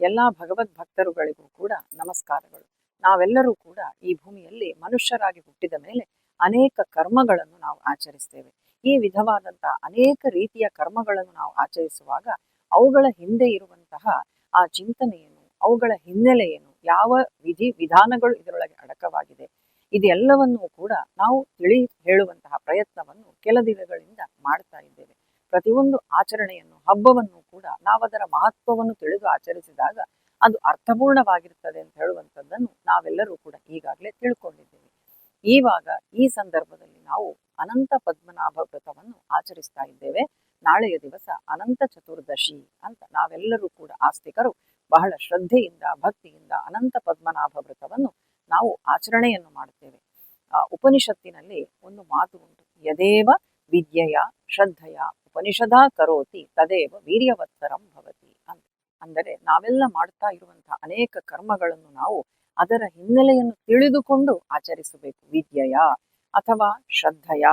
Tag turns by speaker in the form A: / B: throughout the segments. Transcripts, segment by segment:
A: ಎಲ್ಲ ಭಗವದ್ ಭಕ್ತರುಗಳಿಗೂ ಕೂಡ ನಮಸ್ಕಾರಗಳು. ನಾವೆಲ್ಲರೂ ಕೂಡ ಈ ಭೂಮಿಯಲ್ಲಿ ಮನುಷ್ಯರಾಗಿ ಹುಟ್ಟಿದ ಮೇಲೆ ಅನೇಕ ಕರ್ಮಗಳನ್ನು ನಾವು ಆಚರಿಸ್ತೇವೆ. ಈ ವಿಧವಾದಂತಹ ಅನೇಕ ರೀತಿಯ ಕರ್ಮಗಳನ್ನು ನಾವು ಆಚರಿಸುವಾಗ ಅವುಗಳ ಹಿಂದೆ ಇರುವಂತಹ ಆ ಚಿಂತನೆಯನ್ನು, ಅವುಗಳ ಹಿನ್ನೆಲೆ ಏನು ಯಾವ ವಿಧಿ ವಿಧಾನಗಳು ಇದರೊಳಗೆ ಅಡಕವಾಗಿದೆ, ಇದೆಲ್ಲವನ್ನೂ ಕೂಡ ನಾವು ತಿಳಿ ಹೇಳುವಂತಹ ಪ್ರಯತ್ನವನ್ನು ಕೆಲ ದಿನಗಳಿಂದ ಮಾಡ್ತಾ ಇದ್ದೇವೆ. ಪ್ರತಿಯೊಂದು ಆಚರಣೆಯನ್ನು, ಹಬ್ಬವನ್ನು ಕೂಡ ನಾವದರ ಮಹತ್ವವನ್ನು ತಿಳಿದು ಆಚರಿಸಿದಾಗ ಅದು ಅರ್ಥಪೂರ್ಣವಾಗಿರ್ತದೆ ಅಂತ ಹೇಳುವಂಥದ್ದನ್ನು ನಾವೆಲ್ಲರೂ ಕೂಡ ಈಗಾಗಲೇ ತಿಳ್ಕೊಂಡಿದ್ದೇವೆ. ಈವಾಗ ಈ ಸಂದರ್ಭದಲ್ಲಿ ನಾವು ಅನಂತ ಪದ್ಮನಾಭ ವ್ರತವನ್ನು ಆಚರಿಸ್ತಾ ಇದ್ದೇವೆ. ನಾಳೆಯ ದಿವಸ ಅನಂತ ಚತುರ್ದಶಿ ಅಂತ ನಾವೆಲ್ಲರೂ ಕೂಡ ಆಸ್ತಿಕರು, ಬಹಳ ಶ್ರದ್ಧೆಯಿಂದ, ಭಕ್ತಿಯಿಂದ ಅನಂತ ಪದ್ಮನಾಭ ವ್ರತವನ್ನು ನಾವು ಆಚರಣೆಯನ್ನು ಮಾಡುತ್ತೇವೆ. ಉಪನಿಷತ್ತಿನಲ್ಲಿ ಒಂದು ಮಾತು ಉಂಟು, ಯದೇವ ವಿದ್ಯೆಯ ಶ್ರದ್ಧೆಯ ಉಪನಿಷದ ಕರೋತಿ ತದೇವ ವೀರ್ಯವತ್ತರಂ ಭವತಿ ಅಂತ ಅಂದರೆ ನಾವೆಲ್ಲ ಮಾಡ್ತಾ ಇರುವಂತಹ ಅನೇಕ ಕರ್ಮಗಳನ್ನು ನಾವು ಅದರ ಹಿನ್ನೆಲೆಯನ್ನು ತಿಳಿದುಕೊಂಡು ಆಚರಿಸಬೇಕು. ವಿದ್ಯೆಯ ಅಥವಾ ಶ್ರದ್ಧೆಯ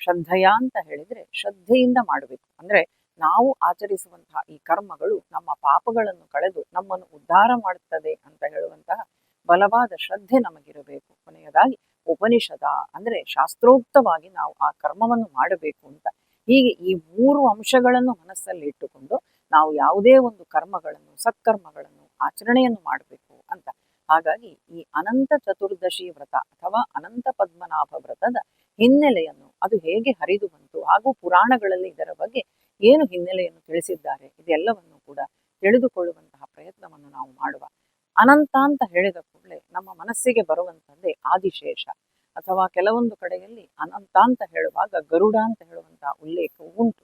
A: ಶ್ರದ್ಧೆಯ ಅಂತ ಹೇಳಿದ್ರೆ ಶ್ರದ್ಧೆಯಿಂದ ಮಾಡಬೇಕು. ಅಂದ್ರೆ ನಾವು ಆಚರಿಸುವಂತಹ ಈ ಕರ್ಮಗಳು ನಮ್ಮ ಪಾಪಗಳನ್ನು ಕಳೆದು ನಮ್ಮನ್ನು ಉದ್ಧಾರ ಮಾಡುತ್ತದೆ ಅಂತ ಹೇಳುವಂತಹ ಬಲವಾದ ಶ್ರದ್ಧೆ ನಮಗಿರಬೇಕು. ಕೊನೆಯದಾಗಿ ಉಪನಿಷದ ಅಂದ್ರೆ ಶಾಸ್ತ್ರೋಕ್ತವಾಗಿ ನಾವು ಆ ಕರ್ಮವನ್ನು ಮಾಡಬೇಕು ಅಂತ. ಹೀಗೆ ಈ ಮೂರು ಅಂಶಗಳನ್ನು ಮನಸ್ಸಲ್ಲಿ ಇಟ್ಟುಕೊಂಡು ನಾವು ಯಾವುದೇ ಒಂದು ಕರ್ಮಗಳನ್ನು, ಸತ್ಕರ್ಮಗಳನ್ನು, ಆಚರಣೆಯನ್ನು ಮಾಡಬೇಕು ಅಂತ. ಹಾಗಾಗಿ ಈ ಅನಂತ ಚತುರ್ದಶಿ ವ್ರತ ಅಥವಾ ಅನಂತ ಪದ್ಮನಾಭ ವ್ರತದ ಹಿನ್ನೆಲೆಯನ್ನು ಅದು ಹೇಗೆ ಹರಿದು ಬಂತು ಹಾಗೂ ಪುರಾಣಗಳಲ್ಲಿ ಇದರ ಬಗ್ಗೆ ಏನು ಹಿನ್ನೆಲೆಯನ್ನು ತಿಳಿಸಿದ್ದಾರೆ ಇದೆಲ್ಲವನ್ನು ಕೂಡ ತಿಳಿದುಕೊಳ್ಳುವಂತಹ ಪ್ರಯತ್ನವನ್ನು ನಾವು ಮಾಡುವ ಅನಂತ ಅಂತ ಹೇಳಿದ ಕೂಡಲೇ ನಮ್ಮ ಮನಸ್ಸಿಗೆ ಬರುವಂತದ್ದೇ ಆದಿಶೇಷ. ಅಥವಾ ಕೆಲವೊಂದು ಕಡೆಯಲ್ಲಿ ಅನಂತ ಅಂತ ಹೇಳುವಾಗ ಗರುಡ ಅಂತ ಹೇಳುವಂತಹ ಉಲ್ಲೇಖವು ಉಂಟು.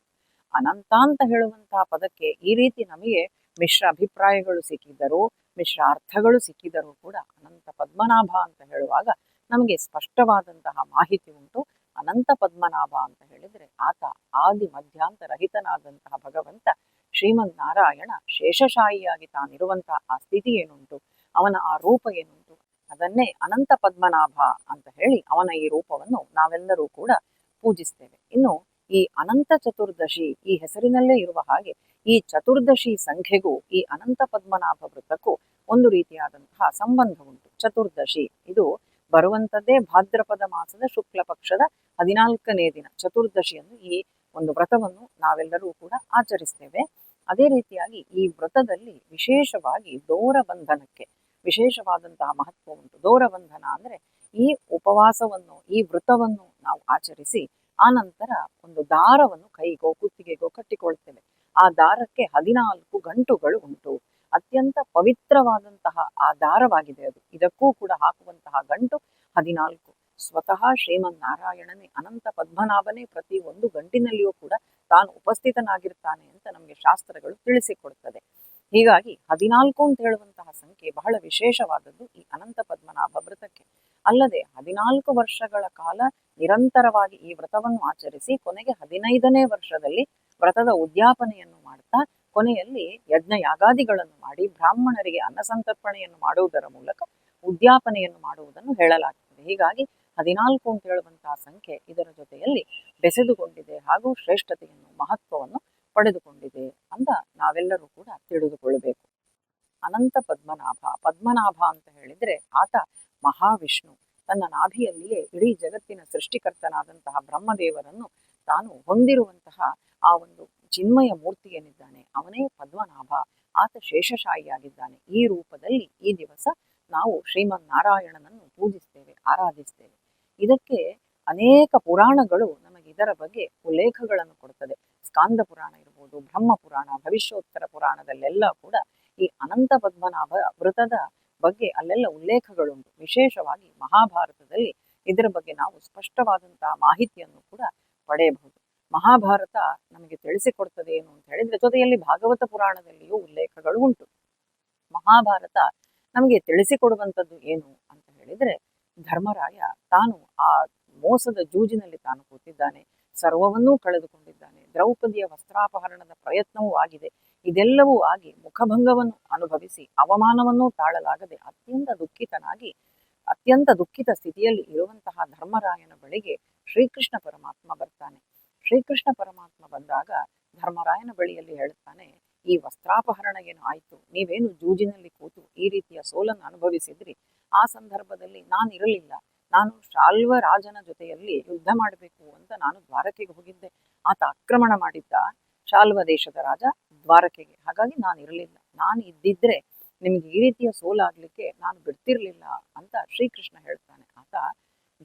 A: ಅನಂತ ಅಂತ ಹೇಳುವಂತಹ ಪದಕ್ಕೆ ಈ ರೀತಿ ನಮಗೆ ಮಿಶ್ರ ಅಭಿಪ್ರಾಯಗಳು ಸಿಕ್ಕಿದ್ದರೂ ಮಿಶ್ರ ಅರ್ಥಗಳು ಸಿಕ್ಕಿದರೂ ಕೂಡ ಅನಂತ ಪದ್ಮನಾಭ ಅಂತ ಹೇಳುವಾಗ ನಮಗೆ ಸ್ಪಷ್ಟವಾದಂತಹ ಮಾಹಿತಿ ಉಂಟು. ಅನಂತ ಪದ್ಮನಾಭ ಅಂತ ಹೇಳಿದ್ರೆ ಆತ ಆದಿ ಮಧ್ಯಾಂತ ರಹಿತನಾದಂತಹ ಭಗವಂತ. ಶ್ರೀಮನ್ ನಾರಾಯಣ ಶೇಷಶಾಹಿಯಾಗಿ ತಾನಿರುವಂತಹ ಆ ಸ್ಥಿತಿ ಏನುಂಟು? ಅವನ ಆ ರೂಪ ಏನುಂಟು? ಅದನ್ನೇ ಅನಂತ ಪದ್ಮನಾಭ ಅಂತ ಹೇಳಿ ಅವನ ಈ ರೂಪವನ್ನು ನಾವೆಲ್ಲರೂ ಕೂಡ ಪೂಜಿಸ್ತೇವೆ. ಇನ್ನು ಈ ಅನಂತ ಚತುರ್ದಶಿ ಈ ಹೆಸರಿನಲ್ಲೇ ಇರುವ ಹಾಗೆ ಈ ಚತುರ್ದಶಿ ಸಂಖ್ಯೆಗೂ ಈ ಅನಂತ ಪದ್ಮನಾಭ ವೃತ್ತಕ್ಕೂ ಒಂದು ರೀತಿಯಾದಂತಹ ಸಂಬಂಧ ಉಂಟು. ಚತುರ್ದಶಿ ಇದು ಬರುವಂಥದ್ದೇ ಭಾದ್ರಪದ ಮಾಸದ ಶುಕ್ಲ ಪಕ್ಷದ ಹದಿನಾಲ್ಕನೇ ದಿನ. ಚತುರ್ದಶಿಯನ್ನು ಈ ಒಂದು ವ್ರತವನ್ನು ನಾವೆಲ್ಲರೂ ಕೂಡ ಆಚರಿಸ್ತೇವೆ. ಅದೇ ರೀತಿಯಾಗಿ ಈ ವ್ರತದಲ್ಲಿ ವಿಶೇಷವಾಗಿ ದೋರ ಬಂಧನಕ್ಕೆ ವಿಶೇಷವಾದಂತಹ ಮಹತ್ವ ಉಂಟು. ದೋರ ಬಂಧನ ಅಂದ್ರೆ ಈ ಉಪವಾಸವನ್ನು, ಈ ವ್ರತವನ್ನು ನಾವು ಆಚರಿಸಿ, ಆ ನಂತರ ಒಂದು ದಾರವನ್ನು ಕೈಗೋ, ಕುತ್ತಿಗೆಗೋ ಕಟ್ಟಿಕೊಳ್ತೇವೆ ಆ ದಾರಕ್ಕೆ ಹದಿನಾಲ್ಕು ಗಂಟುಗಳು ಉಂಟು. ಅತ್ಯಂತ ಪವಿತ್ರವಾದಂತಹ ಆ ದಾರವಾಗಿದೆ ಅದು. ಇದಕ್ಕೂ ಕೂಡ ಹಾಕುವಂತಹ ಗಂಟು ಹದಿನಾಲ್ಕು. ಸ್ವತಃ ಶ್ರೀಮನ್ನಾರಾಯಣನೇ, ಅನಂತ ಪದ್ಮನಾಭನೇ ಪ್ರತಿ ಒಂದು ಗಂಟಿನಲ್ಲಿಯೂ ಕೂಡ ತಾನು ಉಪಸ್ಥಿತನಾಗಿರ್ತಾನೆ ಅಂತ ನಮಗೆ ಶಾಸ್ತ್ರಗಳು ತಿಳಿಸಿಕೊಡುತ್ತದೆ. ಹೀಗಾಗಿ ಹದಿನಾಲ್ಕು ಅಂತ ಹೇಳುವಂತಹ ಸಂಖ್ಯೆ ಬಹಳ ವಿಶೇಷವಾದದ್ದು ಈ ಅನಂತ ಪದ್ಮನಾಭ ವ್ರತಕ್ಕೆ ಅಲ್ಲದೆ ಹದಿನಾಲ್ಕು ವರ್ಷಗಳ ಕಾಲ ನಿರಂತರವಾಗಿ ಈ ವ್ರತವನ್ನು ಆಚರಿಸಿ ಕೊನೆಗೆ ಹದಿನೈದನೇ ವರ್ಷದಲ್ಲಿ ವ್ರತದ ಉದ್ಯಾಪನೆಯನ್ನು ಮಾಡ್ತಾ ಕೊನೆಯಲ್ಲಿ ಯಜ್ಞ ಯಾಗಾದಿಗಳನ್ನು ಮಾಡಿ ಬ್ರಾಹ್ಮಣರಿಗೆ ಅನ್ನಸಂತರ್ಪಣೆಯನ್ನು ಮಾಡುವುದರ ಮೂಲಕ ಉದ್ಯಾಪನೆಯನ್ನು ಮಾಡುವುದನ್ನು ಹೇಳಲಾಗುತ್ತದೆ ಹೀಗಾಗಿ ಹದಿನಾಲ್ಕು ಅಂತ ಹೇಳುವಂತಹ ಸಂಖ್ಯೆ ಇದರ ಜೊತೆಯಲ್ಲಿ ಬೆಸೆದುಕೊಂಡಿದೆ ಹಾಗೂ ಶ್ರೇಷ್ಠತೆಯನ್ನು, ಮಹತ್ವವನ್ನು ಪಡೆದುಕೊಂಡಿದೆ ಅಂತ ನಾವೆಲ್ಲರೂ ಕೂಡ ತಿಳಿದುಕೊಳ್ಳಬೇಕು. ಅನಂತ ಪದ್ಮನಾಭ ಪದ್ಮನಾಭ ಅಂತ ಹೇಳಿದ್ರೆ ಆತ ಮಹಾವಿಷ್ಣು. ತನ್ನ ನಾಭಿಯಲ್ಲಿಯೇ ಇಡೀ ಜಗತ್ತಿನ ಸೃಷ್ಟಿಕರ್ತನಾದಂತಹ ಬ್ರಹ್ಮದೇವರನ್ನು ತಾನು ಹೊಂದಿರುವಂತಹ ಆ ಒಂದು ಚಿನ್ಮಯ ಮೂರ್ತಿ ಏನಿದ್ದಾನೆ ಅವನೇ ಪದ್ಮನಾಭ. ಆತ ಶೇಷಶಾಹಿಯಾಗಿದ್ದಾನೆ ಈ ರೂಪದಲ್ಲಿ ಈ ದಿವಸ ನಾವು ಶ್ರೀಮನ್ ನಾರಾಯಣನನ್ನು ಪೂಜಿಸ್ತೇವೆ, ಆರಾಧಿಸ್ತೇವೆ. ಇದಕ್ಕೆ ಅನೇಕ ಪುರಾಣಗಳು ನಮಗೆ ಇದರ ಬಗ್ಗೆ ಉಲ್ಲೇಖಗಳನ್ನು ಕೊಡುತ್ತದೆ ಸ್ಕಾಂದ ಪುರಾಣ ಇರ್ಬೋದು ಬ್ರಹ್ಮ ಪುರಾಣ ಭವಿಷ್ಯೋತ್ತರ ಪುರಾಣದಲ್ಲೆಲ್ಲ ಕೂಡ ಈ ಅನಂತ ಪದ್ಮನಾಭ ವೃತದ ಬಗ್ಗೆ ಅಲ್ಲೆಲ್ಲ ಉಲ್ಲೇಖಗಳುಂಟು. ವಿಶೇಷವಾಗಿ ಮಹಾಭಾರತದಲ್ಲಿ ಇದರ ಬಗ್ಗೆ ನಾವು ಸ್ಪಷ್ಟವಾದಂತಹ ಮಾಹಿತಿಯನ್ನು ಕೂಡ ಪಡೆಯಬಹುದು. ಮಹಾಭಾರತ ನಮಗೆ ತಿಳಿಸಿಕೊಡ್ತದೆ ಏನು ಅಂತ ಹೇಳಿದ್ರೆ ಜೊತೆಯಲ್ಲಿ ಭಾಗವತ ಪುರಾಣದಲ್ಲಿಯೂ ಉಲ್ಲೇಖಗಳು ಉಂಟು ಮಹಾಭಾರತ ನಮಗೆ ತಿಳಿಸಿಕೊಡುವಂಥದ್ದು ಏನು ಅಂತ ಹೇಳಿದ್ರೆ ಧರ್ಮರಾಯ ತಾನು ಆ ಮೋಸದ ಜೂಜಿನಲ್ಲಿ ತಾನು ಕೂತಿದ್ದಾನೆ. ಸರ್ವವನ್ನೂ ಕಳೆದುಕೊಂಡಿದ್ದಾನೆ. ದ್ರೌಪದಿಯ ವಸ್ತ್ರಾಪಹರಣದ ಪ್ರಯತ್ನವೂ ಆಗಿದೆ. ಇದೆಲ್ಲವೂ ಆಗಿ ಮುಖಭಂಗವನ್ನು ಅನುಭವಿಸಿ ಅವಮಾನವನ್ನೂ ತಾಳಲಾಗದೆ ಅತ್ಯಂತ ದುಃಖಿತನಾಗಿ, ಅತ್ಯಂತ ದುಃಖಿತ ಸ್ಥಿತಿಯಲ್ಲಿ ಇರುವಂತಹ ಧರ್ಮರಾಯನ ಬಳಿಗೆ ಶ್ರೀಕೃಷ್ಣ ಪರಮಾತ್ಮ ಬರ್ತಾನೆ. ಶ್ರೀಕೃಷ್ಣ ಪರಮಾತ್ಮ ಬಂದಾಗ ಧರ್ಮರಾಯನ ಬಳಿಯಲ್ಲಿ ಹೇಳುತ್ತಾನೆ, ಈ ವಸ್ತ್ರಾಪಹರಣ ಏನು ಆಯ್ತು? ನೀವೇನು ಜೂಜಿನಲ್ಲಿ ಕೂತು ಈ ರೀತಿಯ ಸೋಲನ್ನು ಅನುಭವಿಸಿದ್ರಿ? ಆ ಸಂದರ್ಭದಲ್ಲಿ ನಾನು ಇರಲಿಲ್ಲ ನಾನು ಶಾಲ್ವ ರಾಜನ ಜೊತೆಯಲ್ಲಿ ಯುದ್ಧ ಮಾಡಬೇಕು ಅಂತ ನಾನು ದ್ವಾರಕೆಗೆ ಹೋಗಿದ್ದೆ. ಆತ ಆಕ್ರಮಣ ಮಾಡಿದ್ದ ಶಾಲ್ವ ದೇಶದ ರಾಜ ದ್ವಾರಕೆಗೆ. ಹಾಗಾಗಿ ನಾನು ಇರಲಿಲ್ಲ. ನಾನು ಇದ್ದಿದ್ರೆ ನಿಮ್ಗೆ ಈ ರೀತಿಯ ಸೋಲಾಗ್ಲಿಕ್ಕೆ ನಾನು ಬಿಡ್ತಿರ್ಲಿಲ್ಲ ಅಂತ ಶ್ರೀಕೃಷ್ಣ ಹೇಳ್ತಾನೆ. ಆತ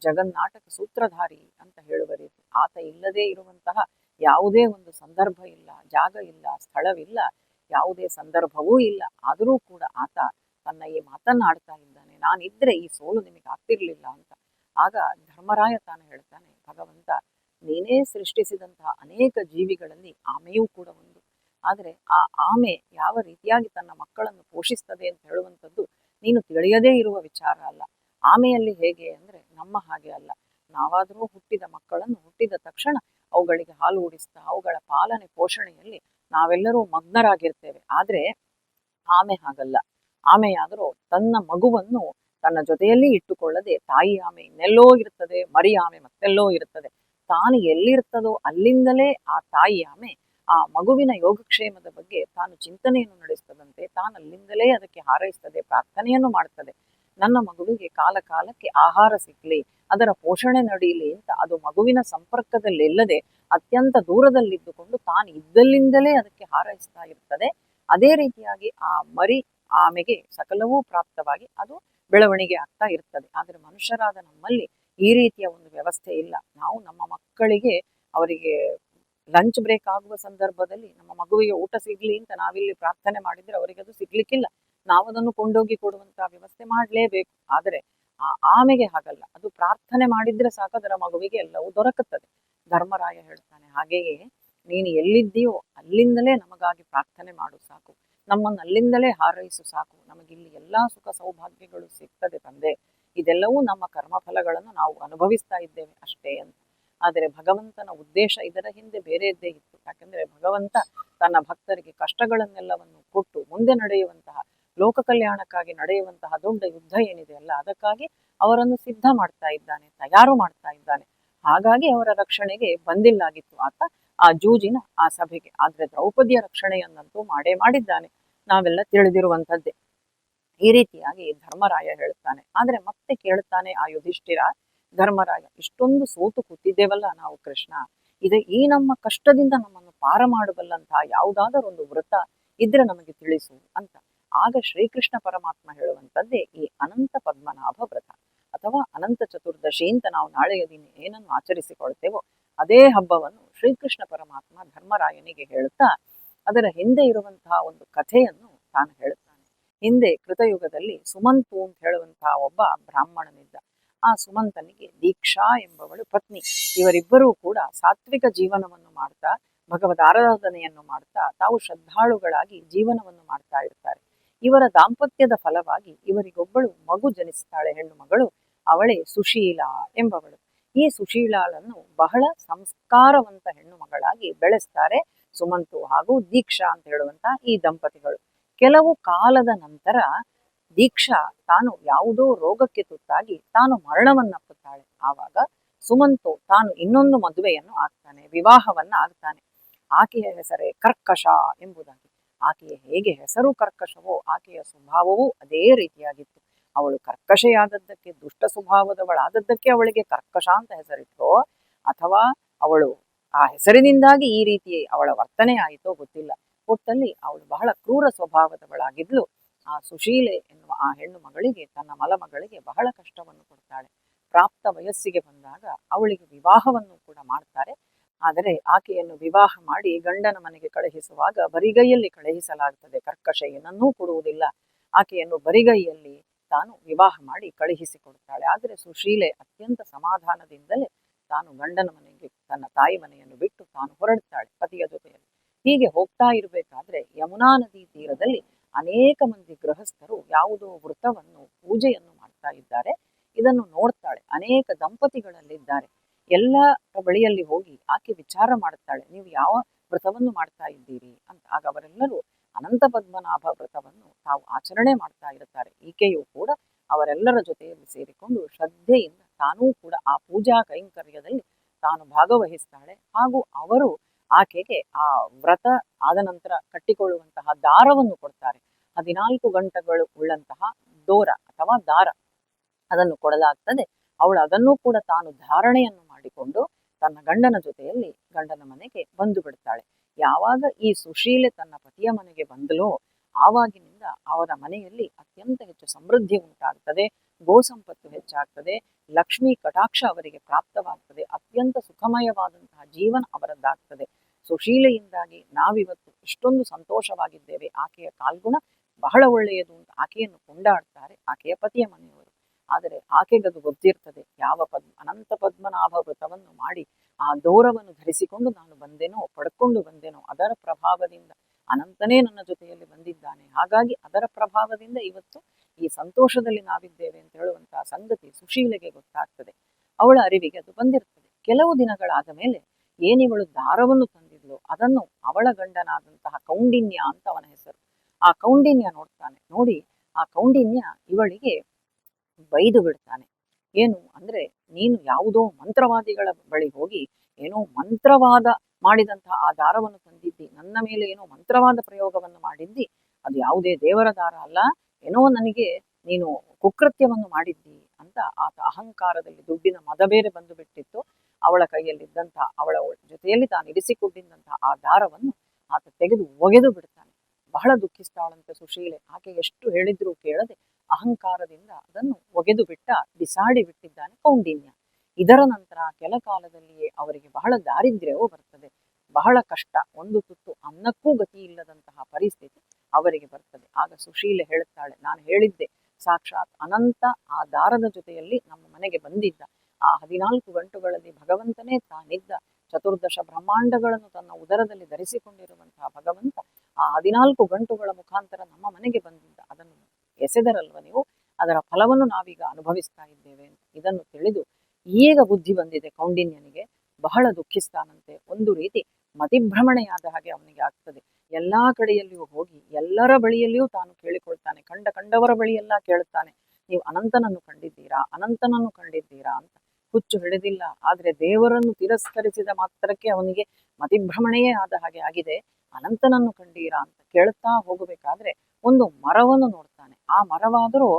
A: ಜಗನ್ನಾಟಕ ಸೂತ್ರಧಾರಿ ಅಂತ ಹೇಳುವ ರೀತಿ ಆತ ಇಲ್ಲದೆ ಇರುವಂತಹ ಯಾವುದೇ ಒಂದು ಸಂದರ್ಭ ಇಲ್ಲ, ಜಾಗ ಇಲ್ಲ, ಸ್ಥಳವಿಲ್ಲ, ಯಾವುದೇ ಸಂದರ್ಭವೂ ಇಲ್ಲ. ಆದರೂ ಕೂಡ ಆತ ತನ್ನ ಈ ಮಾತನ್ನಾಡ್ತಾ ಇದ್ದಾನೆ. ನಾನಿದ್ರೆ ಈ ಸೋಲು ನಿಮಗೆ ಆಗ್ತಿರ್ಲಿಲ್ಲ ಅಂತ ಆಗ ಧರ್ಮರಾಯ ತಾನು ಹೇಳ್ತಾನೆ, ಭಗವಂತ, ನೀನೇ ಸೃಷ್ಟಿಸಿದಂತಹ ಅನೇಕ ಜೀವಿಗಳಲ್ಲಿ ಆಮೆಯೂ ಕೂಡ ಒಂದು. ಆದರೆ ಆ ಆಮೆ ಯಾವ ರೀತಿಯಾಗಿ ತನ್ನ ಮಕ್ಕಳನ್ನು ಪೋಷಿಸ್ತದೆ ಅಂತ ಹೇಳುವಂಥದ್ದು ನೀನು ತಿಳಿಯದೇ ಇರುವ ವಿಚಾರ ಅಲ್ಲ. ಆಮೆಯಲ್ಲಿ ಹೇಗೆ ಅಂದರೆ ನಮ್ಮ ಹಾಗೆ ಅಲ್ಲ. ನಾವಾದರೂ ಹುಟ್ಟಿದ ಮಕ್ಕಳನ್ನು ಹುಟ್ಟಿದ ತಕ್ಷಣ ಅವುಗಳಿಗೆ ಹಾಲು ಉಡಿಸ್ತಾ ಅವುಗಳ ಪಾಲನೆ, ಪೋಷಣೆಯಲ್ಲಿ ನಾವೆಲ್ಲರೂ ಮಗ್ನರಾಗಿರ್ತೇವೆ. ಆದರೆ ಆಮೆ ಹಾಗಲ್ಲ. ಆಮೆಯಾದರೂ ತನ್ನ ಮಗುವನ್ನು ತನ್ನ ಜೊತೆಯಲ್ಲಿ ಇಟ್ಟುಕೊಳ್ಳದೆ ತಾಯಿ ಆಮೆ ಇನ್ನೆಲ್ಲೋ ಇರ್ತದೆ ಮರಿ ಆಮೆ ಮತ್ತೆಲ್ಲೋ ಇರ್ತದೆ ತಾನು ಎಲ್ಲಿರ್ತದೋ ಅಲ್ಲಿಂದಲೇ ಆ ತಾಯಿ ಆಮೆ ಆ ಮಗುವಿನ ಯೋಗಕ್ಷೇಮದ ಬಗ್ಗೆ ತಾನು ಚಿಂತನೆಯನ್ನು ನಡೆಸ್ತದಂತೆ, ತಾನು ಅಲ್ಲಿಂದಲೇ ಅದಕ್ಕೆ ಹಾರೈಸ್ತದೆ, ಪ್ರಾರ್ಥನೆಯನ್ನು ಮಾಡ್ತದೆ. ನನ್ನ ಮಗುವಿಗೆ ಕಾಲ ಕಾಲಕ್ಕೆ ಆಹಾರ ಸಿಗ್ಲಿ, ಅದರ ಪೋಷಣೆ ನಡೀಲಿ ಅಂತ ಅದು ಮಗುವಿನ ಸಂಪರ್ಕದಲ್ಲಿಲ್ಲದೆ ಅತ್ಯಂತ ದೂರದಲ್ಲಿದ್ದುಕೊಂಡು ತಾನು ಇದ್ದಲ್ಲಿಂದಲೇ ಅದಕ್ಕೆ ಹಾರೈಸ್ತಾ ಇರ್ತದೆ. ಅದೇ ರೀತಿಯಾಗಿ ಆ ಮರಿ ಆಮೆಗೆ ಸಕಲವೂ ಪ್ರಾಪ್ತವಾಗಿ ಅದು ಬೆಳವಣಿಗೆ ಆಗ್ತಾ ಇರ್ತದೆ. ಆದರೆ ಮನುಷ್ಯರಾದ ನಮ್ಮಲ್ಲಿ ಈ ರೀತಿಯ ಒಂದು ವ್ಯವಸ್ಥೆ ಇಲ್ಲ. ನಾವು ನಮ್ಮ ಮಕ್ಕಳಿಗೆ ಅವರಿಗೆ ಲಂಚ್ ಬ್ರೇಕ್ ಆಗುವ ಸಂದರ್ಭದಲ್ಲಿ ನಮ್ಮ ಮಗುವಿಗೆ ಊಟ ಸಿಗ್ಲಿ ಅಂತ ನಾವಿಲ್ಲಿ ಪ್ರಾರ್ಥನೆ ಮಾಡಿದ್ರೆ ಅವರಿಗೆ ಅದು ಸಿಗ್ಲಿಕ್ಕಿಲ್ಲ. ನಾವು ಅದನ್ನು ಕೊಂಡೋಗಿ ಕೊಡುವಂತಹ ವ್ಯವಸ್ಥೆ ಮಾಡಲೇಬೇಕು. ಆದರೆ ಆ ಆಮೆಗೆ ಹಾಗಲ್ಲ. ಅದು ಪ್ರಾರ್ಥನೆ ಮಾಡಿದ್ರೆ ಸಾಕು, ಅದರ ಮಗುವಿಗೆ ಎಲ್ಲವೂ ದೊರಕುತ್ತದೆ. ಧರ್ಮರಾಯ ಹೇಳ್ತಾನೆ ಹಾಗೆಯೇ ನೀನು ಎಲ್ಲಿದ್ದೀಯೋ ಅಲ್ಲಿಂದಲೇ ನಮಗಾಗಿ ಪ್ರಾರ್ಥನೆ ಮಾಡು, ಸಾಕು. ನಮ್ಮನ್ನು ಅಲ್ಲಿಂದಲೇ ಹಾರೈಸು ಸಾಕು. ನಮಗಿಲ್ಲಿ ಎಲ್ಲ ಸುಖ ಸೌಭಾಗ್ಯಗಳು ಸಿಗ್ತದೆ ತಂದೆ. ಇದೆಲ್ಲವೂ ನಮ್ಮ ಕರ್ಮಫಲಗಳನ್ನು ನಾವು ಅನುಭವಿಸ್ತಾ ಇದ್ದೇವೆ ಅಷ್ಟೇ ಅಂತ. ಆದರೆ ಭಗವಂತನ ಉದ್ದೇಶ ಇದರ ಹಿಂದೆ ಬೇರೆಯದ್ದೇ ಇತ್ತು. ಯಾಕಂದ್ರೆ ಭಗವಂತ ತನ್ನ ಭಕ್ತರಿಗೆ ಕಷ್ಟಗಳನ್ನೆಲ್ಲವನ್ನು ಕೊಟ್ಟು ಮುಂದೆ ನಡೆಯುವಂತಹ ಲೋಕ ಕಲ್ಯಾಣಕ್ಕಾಗಿ ನಡೆಯುವಂತಹ ದೊಡ್ಡ ಯುದ್ಧ ಏನಿದೆ ಅಲ್ಲ, ಅದಕ್ಕಾಗಿ ಅವರನ್ನು ಸಿದ್ಧ ಮಾಡ್ತಾ ಇದ್ದಾನೆ, ತಯಾರು ಮಾಡ್ತಾ ಇದ್ದಾನೆ. ಹಾಗಾಗಿ ಅವರ ರಕ್ಷಣೆಗೆ ಬಂದಿಲ್ಲಾಗಿತ್ತು ಆತ. ಆ ಜೂಜಿನ ಆ ಸಭೆಗೆ. ಆದ್ರೆ ದ್ರೌಪದಿಯ ರಕ್ಷಣೆಯನ್ನಂತೂ ಮಾಡೇ ಮಾಡಿದ್ದಾನೆ. ನಾವೆಲ್ಲ ತಿಳಿದಿರುವಂತದ್ದೇ ಈ ರೀತಿಯಾಗಿ ಧರ್ಮರಾಯ ಹೇಳುತ್ತಾನೆ. ಆದ್ರೆ ಮತ್ತೆ ಕೇಳ್ತಾನೆ ಆ ಯುಧಿಷ್ಠಿರ, ಧರ್ಮರಾಯ, ಇಷ್ಟೊಂದು ಸೋತು ಕೂತಿದ್ದೇವಲ್ಲ ನಾವು ಕೃಷ್ಣ. ಇದೆ ಈ ನಮ್ಮ ಕಷ್ಟದಿಂದ ನಮ್ಮನ್ನು ಪಾರ ಮಾಡಬಲ್ಲಂತಹ ಯಾವುದಾದರೂ ಒಂದು ವ್ರತ ಇದ್ರೆ ನಮಗೆ ತಿಳಿಸು ಅಂತ. ಆಗ ಶ್ರೀಕೃಷ್ಣ ಪರಮಾತ್ಮ ಹೇಳುವಂಥದ್ದೇ ಈ ಅನಂತ ಪದ್ಮನಾಭ ವ್ರತ. ಅಥವಾ ಅನಂತ ಚತುರ್ದಶಿ ಅಂತ ನಾವು ನಾಳೆಯ ದಿನ ಏನನ್ನು ಆಚರಿಸಿಕೊಳ್ತೇವೋ ಅದೇ ಹಬ್ಬವನ್ನು ಶ್ರೀಕೃಷ್ಣ ಪರಮಾತ್ಮ ಧರ್ಮರಾಯನಿಗೆ ಹೇಳುತ್ತಾ, ಅದರ ಹಿಂದೆ ಇರುವಂತಹ ಒಂದು ಕಥೆಯನ್ನು ತಾನು ಹೇಳುತ್ತಾನೆ. ಹಿಂದೆ ಕೃತಯುಗದಲ್ಲಿ ಸುಮಂತು ಅಂತ ಹೇಳುವಂತಹ ಒಬ್ಬ ಬ್ರಾಹ್ಮಣನಿದ್ದ. ಆ ಸುಮಂತನಿಗೆ ದೀಕ್ಷಾ ಎಂಬವಳು ಪತ್ನಿ. ಇವರಿಬ್ಬರೂ ಕೂಡ ಸಾತ್ವಿಕ ಜೀವನವನ್ನು ಮಾಡ್ತಾ, ಭಗವದ್ ಆರಾಧನೆಯನ್ನು ಮಾಡ್ತಾ, ತಾವು ಶ್ರದ್ಧಾಳುಗಳಾಗಿ ಜೀವನವನ್ನು ಮಾಡ್ತಾ ಇರ್ತಾರೆ. ಇವರ ದಾಂಪತ್ಯದ ಫಲವಾಗಿ ಇವರಿಗೊಬ್ಬಳು ಮಗು ಜನಿಸ್ತಾಳೆ ಹೆಣ್ಣು ಮಗಳು ಅವಳೇ ಸುಶೀಲ ಎಂಬವಳು. ಈ ಸುಶೀಲಾಳನ್ನು ಬಹಳ ಸಂಸ್ಕಾರವಂತ ಹೆಣ್ಣು ಮಗಳಾಗಿ ಬೆಳೆಸ್ತಾರೆ ಸುಮಂತು ಹಾಗೂ ದೀಕ್ಷಾ ಅಂತ ಹೇಳುವಂತ ಈ ದಂಪತಿಗಳು. ಕೆಲವು ಕಾಲದ ನಂತರ ದೀಕ್ಷಾ ತಾನು ಯಾವುದೋ ರೋಗಕ್ಕೆ ತುತ್ತಾಗಿ ತಾನು ಮರಣವನ್ನಪ್ಪುತ್ತಾಳೆ ಆವಾಗ ಸುಮಂತು ತಾನು ಇನ್ನೊಂದು ಮದುವೆಯನ್ನು ಆಗ್ತಾನೆ, ವಿವಾಹವನ್ನ ಆಗ್ತಾನೆ. ಆಕೆಯ ಹೆಸರೇ ಕರ್ಕಶ ಎಂಬುದಾಗಿ. ಆಕೆಯ ಹೇಗೆ ಹೆಸರು ಕರ್ಕಶವೋ, ಆಕೆಯ ಸ್ವಭಾವವೂ ಅದೇ ರೀತಿಯಾಗಿತ್ತು. ಅವಳು ಕರ್ಕಶೆಯಾದದ್ದಕ್ಕೆ, ದುಷ್ಟ ಸ್ವಭಾವದವಳಾದದ್ದಕ್ಕೆ ಅವಳಿಗೆ ಕರ್ಕಶ ಅಂತ ಹೆಸರಿತ್ತೋ ಅಥವಾ ಅವಳು ಆ ಹೆಸರಿನಿಂದಾಗಿ ಈ ರೀತಿ ಅವಳ ವರ್ತನೆ ಆಯಿತೋ ಗೊತ್ತಿಲ್ಲ. ಒಟ್ಟಲ್ಲಿ ಅವಳು ಬಹಳ ಕ್ರೂರ ಸ್ವಭಾವದವಳಾಗಿದ್ಲು. ಆ ಸುಶೀಲೆ ಎನ್ನುವ ಆ ಹೆಣ್ಣು ಮಗಳಿಗೆ, ತನ್ನ ಮಲಮಗಳಿಗೆ ಬಹಳ ಕಷ್ಟವನ್ನು ಕೊಡ್ತಾಳೆ. ಪ್ರಾಪ್ತ ವಯಸ್ಸಿಗೆ ಬಂದಾಗ ಅವಳಿಗೆ ವಿವಾಹವನ್ನು ಕೂಡ ಮಾಡ್ತಾರೆ. ಆದರೆ ಆಕೆಯನ್ನು ವಿವಾಹ ಮಾಡಿ ಗಂಡನ ಮನೆಗೆ ಕಳುಹಿಸುವಾಗ ಬರಿಗೈಯಲ್ಲಿ ಕಳುಹಿಸಲಾಗುತ್ತದೆ ಕರ್ಕಶ ಏನನ್ನೂ ಕೊಡುವುದಿಲ್ಲ. ಆಕೆಯನ್ನು ಬರಿಗೈಯಲ್ಲಿ ತಾನು ವಿವಾಹ ಮಾಡಿ ಕಳುಹಿಸಿಕೊಡುತ್ತಾಳೆ. ಆದರೆ ಸುಶೀಲೆ ಅತ್ಯಂತ ಸಮಾಧಾನದಿಂದಲೇ ತಾನು ಗಂಡನ ಮನೆಗೆ ತನ್ನ ತಾಯಿ ಮನೆಯನ್ನು ಬಿಟ್ಟು ತಾನು ಹೊರಡ್ತಾಳೆ ಪತಿಯ ಜೊತೆಯಲ್ಲಿ. ಹೀಗೆ ಹೋಗ್ತಾ ಇರಬೇಕಾದ್ರೆ ಯಮುನಾ ನದಿ ತೀರದಲ್ಲಿ ಅನೇಕ ಮಂದಿ ಗೃಹಸ್ಥರು ಯಾವುದೋ ವೃತವನ್ನು ಪೂಜೆಯನ್ನು ಮಾಡ್ತಾ ಇದ್ದಾರೆ. ಇದನ್ನು ನೋಡ್ತಾಳೆ. ಅನೇಕ ದಂಪತಿಗಳಲ್ಲಿದ್ದಾರೆ. ಎಲ್ಲ ಬಳಿಯಲ್ಲಿ ಹೋಗಿ ಆಕೆ ವಿಚಾರ ಮಾಡುತ್ತಾಳೆ. ನೀವು ಯಾವ ವ್ರತವನ್ನು ಮಾಡ್ತಾ ಇದ್ದೀರಿ? ಅಂತ. ಆಗ ಅವರೆಲ್ಲರೂ ಅನಂತ ಪದ್ಮನಾಭ ವ್ರತವನ್ನು ತಾವು ಆಚರಣೆ ಮಾಡ್ತಾ ಇರುತ್ತಾರೆ. ಈಕೆಯು ಕೂಡ ಅವರೆಲ್ಲರ ಜೊತೆಯಲ್ಲಿ ಸೇರಿಕೊಂಡು ಶ್ರದ್ಧೆಯಿಂದ ತಾನೂ ಕೂಡ ಆ ಪೂಜಾ ಕೈಂಕರ್ಯದಲ್ಲಿ ತಾನು ಭಾಗವಹಿಸ್ತಾಳೆ. ಹಾಗೂ ಅವರು ಆಕೆಗೆ ಆ ವ್ರತ ಆದ ನಂತರ ಕಟ್ಟಿಕೊಳ್ಳುವಂತಹ ದಾರವನ್ನು ಕೊಡ್ತಾರೆ. ಹದಿನಾಲ್ಕು ಗಂಟೆಗಳು ಉಳ್ಳಂತಹ ದೋರ ಅಥವಾ ದಾರ ಅದನ್ನು ಕೊಡಲಾಗ್ತದೆ. ಅವಳು ಅದನ್ನು ಕೂಡ ತಾನು ಧಾರಣೆಯನ್ನು ಮಾಡಿಕೊಂಡು ತನ್ನ ಗಂಡನ ಜೊತೆಯಲ್ಲಿ ಗಂಡನ ಮನೆಗೆ ಬಂದು ಬಿಡ್ತಾಳೆ. ಯಾವಾಗ ಈ ಸುಶೀಲೆ ತನ್ನ ಪತಿಯ ಮನೆಗೆ ಬಂದಲೋ ಆವಾಗಿನಿಂದ ಅವರ ಮನೆಯಲ್ಲಿ ಅತ್ಯಂತ ಹೆಚ್ಚು ಸಮೃದ್ಧಿ ಉಂಟಾಗ್ತದೆ ಗೋ ಸಂಪತ್ತು ಹೆಚ್ಚಾಗ್ತದೆ, ಲಕ್ಷ್ಮಿ ಕಟಾಕ್ಷ ಅವರಿಗೆ ಪ್ರಾಪ್ತವಾಗ್ತದೆ, ಅತ್ಯಂತ ಸುಖಮಯವಾದಂತಹ ಜೀವನ ಅವರದ್ದಾಗ್ತದೆ. ಸುಶೀಲೆಯಿಂದಾಗಿ ನಾವಿವತ್ತು ಇಷ್ಟೊಂದು ಸಂತೋಷವಾಗಿದ್ದೇವೆ. ಆಕೆಯ ಕಾಲ್ಗುಣ ಬಹಳ ಒಳ್ಳೆಯದು ಅಂತ ಆಕೆಯನ್ನು ಕೊಂಡಾಡ್ತಾರೆ ಆಕೆಯ ಪತಿಯ ಮನೆಯವರು. ಆದರೆ ಆಕೆಗದು ಗೊತ್ತಿರ್ತದೆ, ಯಾವ ಪದ್ಮ, ಅನಂತ ಪದ್ಮನಾಭ ವ್ರತವನ್ನು ಮಾಡಿ ಆ ದೌರವನ್ನು ಧರಿಸಿಕೊಂಡು ನಾನು ಬಂದೆನೋ, ಪಡ್ಕೊಂಡು ಬಂದೆನೋ, ಅದರ ಪ್ರಭಾವದಿಂದ ಅನಂತನೇ ನನ್ನ ಜೊತೆಯಲ್ಲಿ ಬಂದಿದ್ದಾನೆ. ಹಾಗಾಗಿ ಅದರ ಪ್ರಭಾವದಿಂದ ಇವತ್ತು ಈ ಸಂತೋಷದಲ್ಲಿ ನಾವಿದ್ದೇವೆ ಅಂತ ಹೇಳುವಂತಹ ಸಂಗತಿ ಸುಶೀಲೆಗೆ ಗೊತ್ತಾಗ್ತದೆ. ಅವಳ ಅರಿವಿಗೆ ಅದು ಬಂದಿರ್ತದೆ. ಕೆಲವು ದಿನಗಳಾದ ಮೇಲೆ ಏನಿವಳು ದಾರವನ್ನು ತಂದಿದ್ಲು, ಅದನ್ನು ಅವಳ ಗಂಡನಾದಂತಹ ಕೌಂಡಿನ್ಯ ಅಂತ ಅವನ ಹೆಸರು. ಆ ಕೌಂಡಿನ್ಯ ನೋಡ್ತಾನೆ. ನೋಡಿ, ಆ ಕೌಂಡಿನ್ಯ ಇವಳಿಗೆ ಬೈದು ಬಿಡ್ತಾನೆ. ಏನು ಅಂದ್ರೆ ನೀನು ಯಾವುದೋ ಮಂತ್ರವಾದಿಗಳ ಬಳಿ ಹೋಗಿ ಏನೋ ಮಂತ್ರವಾದ ಮಾಡಿದಂತಹ ಆ ದಾರವನ್ನು ತಂದಿದ್ದಿ, ನನ್ನ ಮೇಲೆ ಏನೋ ಮಂತ್ರವಾದ ಪ್ರಯೋಗವನ್ನು ಮಾಡಿದ್ದಿ, ಅದು ಯಾವುದೇ ದೇವರ ದಾರ ಅಲ್ಲ, ಏನೋ ನನಗೆ ನೀನು ಕುಕೃತ್ಯವನ್ನು ಮಾಡಿದ್ದಿ ಅಂತ ಆತ ಅಹಂಕಾರದಲ್ಲಿ ದುಡ್ಡಿನ ಮದ ಬೇರೆ ಬಂದು ಬಿಟ್ಟಿತ್ತು. ಅವಳ ಕೈಯಲ್ಲಿದ್ದಂಥ, ಅವಳ ಜೊತೆಯಲ್ಲಿ ತಾನು ಇರಿಸಿಕೊಂಡಿದ್ದಂತಹ ಆ ದಾರವನ್ನು ಆತ ತೆಗೆದು ಒಗೆದು ಬಿಡ್ತಾನೆ. ಬಹಳ ದುಃಖಿಸ್ತಾಳಂತೆ ಸುಶೀಲೆ. ಆಕೆ ಎಷ್ಟು ಹೇಳಿದ್ರೂ ಕೇಳದೆ ಅಹಂಕಾರದಿಂದ ಅದನ್ನು ಒಗೆದು ಬಿಟ್ಟ, ಬಿಸಾಡಿ ಬಿಟ್ಟಿದ್ದಾನೆ ಕೌಂಡಿನ್ಯ. ಇದರ ನಂತರ ಕೆಲ ಕಾಲದಲ್ಲಿಯೇ ಅವರಿಗೆ ಬಹಳ ದಾರಿದ್ರ್ಯವೂ ಬರ್ತದೆ. ಬಹಳ ಕಷ್ಟ. ಒಂದು ತುತ್ತು ಅನ್ನಕ್ಕೂ ಗತಿ ಇಲ್ಲದಂತಹ ಪರಿಸ್ಥಿತಿ ಅವರಿಗೆ ಬರ್ತದೆ. ಆಗ ಸುಶೀಲ ಹೇಳುತ್ತಾಳೆ, ನಾನು ಹೇಳಿದ್ದೆ, ಸಾಕ್ಷಾತ್ ಅನಂತ ಆ ದಾರದ ಜೊತೆಯಲ್ಲಿ ನಮ್ಮ ಮನೆಗೆ ಬಂದಿದ್ದ. ಆ ಹದಿನಾಲ್ಕು ಗಂಟುಗಳಲ್ಲಿ ಭಗವಂತನೇ ತಾನಿದ್ದ. ಚತುರ್ದಶ ಬ್ರಹ್ಮಾಂಡಗಳನ್ನು ತನ್ನ ಉದರದಲ್ಲಿ ಧರಿಸಿಕೊಂಡಿರುವಂತಹ ಭಗವಂತ ಆ ಹದಿನಾಲ್ಕು ಗಂಟುಗಳ ಮುಖಾಂತರ ನಮ್ಮ ಮನೆಗೆ ಬಂದಿದ್ದ. ಅದನ್ನು ಎಸೆದರಲ್ವ ನೀವು? ಅದರ ಫಲವನ್ನು ನಾವೀಗ ಅನುಭವಿಸ್ತಾ ಇದ್ದೇವೆ ಇದನ್ನು ತಿಳಿದು ಈಗ ಬುದ್ಧಿ ಬಂದಿದೆ ಕೌಂಡಿನ್ಯನಿಗೆ. ಬಹಳ ದುಃಖಿಸ್ತಾನಂತೆ. ಒಂದು ರೀತಿ ಮತಿಭ್ರಮಣೆಯಾದ ಹಾಗೆ ಅವನಿಗೆ ಆಗ್ತದೆ. ಎಲ್ಲಾ ಕಡೆಯಲ್ಲಿಯೂ ಹೋಗಿ ಎಲ್ಲರ ಬಳಿಯಲ್ಲಿಯೂ ತಾನು ಕೇಳಿಕೊಳ್ತಾನೆ. ಕಂಡ ಕಂಡವರ ಬಳಿಯೆಲ್ಲ ಕೇಳುತ್ತಾನೆ. ನೀವು ಅನಂತನನ್ನು ಕಂಡಿದ್ದೀರಾ? ಅನಂತನನ್ನು ಕಂಡಿದ್ದೀರಾ ಅಂತ ಹುಚ್ಚು ಹಿಡಿದಿಲ್ಲ ಆದ್ರೆ ದೇವರನ್ನು ತಿರಸ್ಕರಿಸಿದ ಮಾತ್ರಕ್ಕೆ ಅವನಿಗೆ ಮತಿಭ್ರಮಣೆಯೇ ಆದ ಹಾಗೆ ಆಗಿದೆ. ಅನಂತನನ್ನು ಕಂಡೀರಾ ಅಂತ ಕೇಳುತ್ತಾ ಹೋಗಬೇಕಾದ್ರೆ ಒಂದು ಮರವನ್ನು ನೋಡ್ತಾನೆ ಆ ಮರವಾದರೂ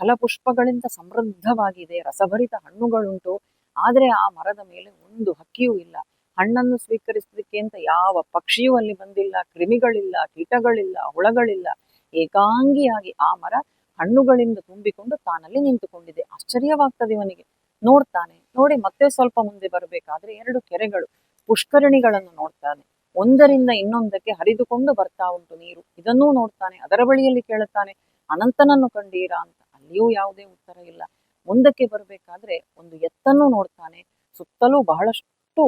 A: ಫಲಪುಷ್ಪಗಳಿಂದ ಸಮೃದ್ಧವಾಗಿದೆ. ರಸಭರಿತ ಹಣ್ಣುಗಳುಂಟು. ಆದರೆ ಆ ಮರದ ಮೇಲೆ ಒಂದು ಹಕ್ಕಿಯೂ ಇಲ್ಲ. ಹಣ್ಣನ್ನು ಸ್ವೀಕರಿಸಲಿಕ್ಕೆ ಅಂತ ಯಾವ ಪಕ್ಷಿಯೂ ಅಲ್ಲಿ ಬಂದಿಲ್ಲ. ಕ್ರಿಮಿಗಳಿಲ್ಲ, ಕೀಟಗಳಿಲ್ಲ, ಹುಳಗಳಿಲ್ಲ. ಏಕಾಂಗಿಯಾಗಿ ಆ ಮರ ಹಣ್ಣುಗಳಿಂದ ತುಂಬಿಕೊಂಡು ತಾನಲ್ಲಿ ನಿಂತುಕೊಂಡಿದೆ. ಆಶ್ಚರ್ಯವಾಗ್ತದೆ ಇವನಿಗೆ. ನೋಡ್ತಾನೆ. ನೋಡಿ, ಮತ್ತೆ ಸ್ವಲ್ಪ ಮುಂದೆ ಬರಬೇಕಾದ್ರೆ ಎರಡು ಕೆರೆಗಳು. ಪುಷ್ಕರಣಿಗಳನ್ನು ನೋಡ್ತಾನೆ. ಒಂದರಿಂದ ಇನ್ನೊಂದಕ್ಕೆ ಹರಿದುಕೊಂಡು ಬರ್ತಾ ಉಂಟು ನೀರು. ಇದನ್ನೂ ನೋಡ್ತಾನೆ. ಅದರ ಬಳಿಯಲ್ಲಿ ಕೇಳುತ್ತಾನೆ ಅನಂತನನ್ನು ಕಂಡೀರಾ ಅಂತ ಅಲ್ಲಿಯೂ ಯಾವುದೇ ಉತ್ತರ ಇಲ್ಲ. ಮುಂದಕ್ಕೆ ಬರಬೇಕಾದ್ರೆ ಒಂದು ಎತ್ತನ್ನು ನೋಡ್ತಾನೆ. ಸುತ್ತಲೂ ಬಹಳಷ್ಟು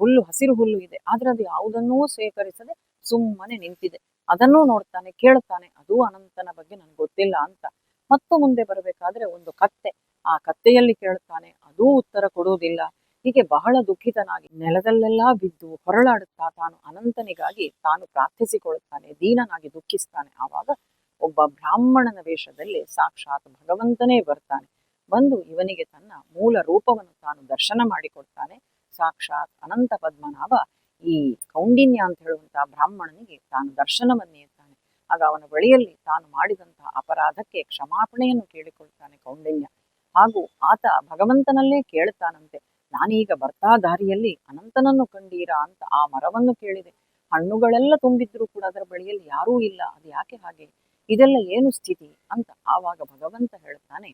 A: ಹುಲ್ಲು, ಹಸಿರು ಹುಲ್ಲು ಇದೆ. ಆದ್ರೆ ಅದು ಯಾವುದನ್ನೂ ಸ್ವೀಕರಿಸದೆ ಸುಮ್ಮನೆ ನಿಂತಿದೆ. ಅದನ್ನೂ ನೋಡ್ತಾನೆ, ಕೇಳ್ತಾನೆ, ಅದು ಅನಂತನ ಬಗ್ಗೆ ನನ್ಗೆ ಗೊತ್ತಿಲ್ಲ ಅಂತ. ಮತ್ತು ಮುಂದೆ ಬರಬೇಕಾದ್ರೆ ಒಂದು ಕತ್ತೆ. ಆ ಕತ್ತೆಯಲ್ಲಿ ಕೇಳ್ತಾನೆ, ಅದೂ ಉತ್ತರ ಕೊಡುವುದಿಲ್ಲ. ಹೀಗೆ ಬಹಳ ದುಃಖಿತನಾಗಿ ನೆಲದಲ್ಲೆಲ್ಲಾ ಬಿದ್ದು ಹೊರಳಾಡುತ್ತಾ ತಾನು ಅನಂತನಿಗಾಗಿ ತಾನು ಪ್ರಾರ್ಥಿಸಿಕೊಳ್ಳುತ್ತಾನೆ, ದೀನನಾಗಿ ದುಃಖಿಸ್ತಾನೆ. ಆವಾಗ ಒಬ್ಬ ಬ್ರಾಹ್ಮಣನ ವೇಷದಲ್ಲಿ ಸಾಕ್ಷಾತ್ ಭಗವಂತನೇ ಬರ್ತಾನೆ. ಬಂದು ಇವನಿಗೆ ತನ್ನ ಮೂಲ ರೂಪವನ್ನು ತಾನು ದರ್ಶನ ಮಾಡಿಕೊಡ್ತಾನೆ. ಸಾಕ್ಷಾತ್ ಅನಂತ ಪದ್ಮನಾಭ ಈ ಕೌಂಡಿನ್ಯ ಅಂತ ಹೇಳುವಂತಹ ಬ್ರಾಹ್ಮಣನಿಗೆ ತಾನು ದರ್ಶನವನ್ನೇ ಇರ್ತಾನೆ ಆಗ ಅವನ ಬಳಿಯಲ್ಲಿ ತಾನು ಮಾಡಿದಂತಹ ಅಪರಾಧಕ್ಕೆ ಕ್ಷಮಾಪಣೆಯನ್ನು ಕೇಳಿಕೊಳ್ತಾನೆ ಕೌಂಡಿನ್ಯ. ಹಾಗೂ ಆತ ಭಗವಂತನಲ್ಲೇ ಕೇಳ್ತಾನಂತೆ ನಾನೀಗ ಬರ್ತಾ ದಾರಿಯಲ್ಲಿ ಅನಂತನನ್ನು ಕಂಡೀರಾ ಅಂತ ಆ ಮರವನ್ನು ಕೇಳಿದೆ. ಹಣ್ಣುಗಳೆಲ್ಲ ತುಂಬಿದ್ರು ಕೂಡ ಅದರ ಬಳಿಯಲ್ಲಿ ಯಾರೂ ಇಲ್ಲ. ಅದು ಯಾಕೆ ಹಾಗೆ? ಇದೆಲ್ಲ ಏನು ಸ್ಥಿತಿ ಅಂತ ಆವಾಗ ಭಗವಂತ ಹೇಳ್ತಾನೆ,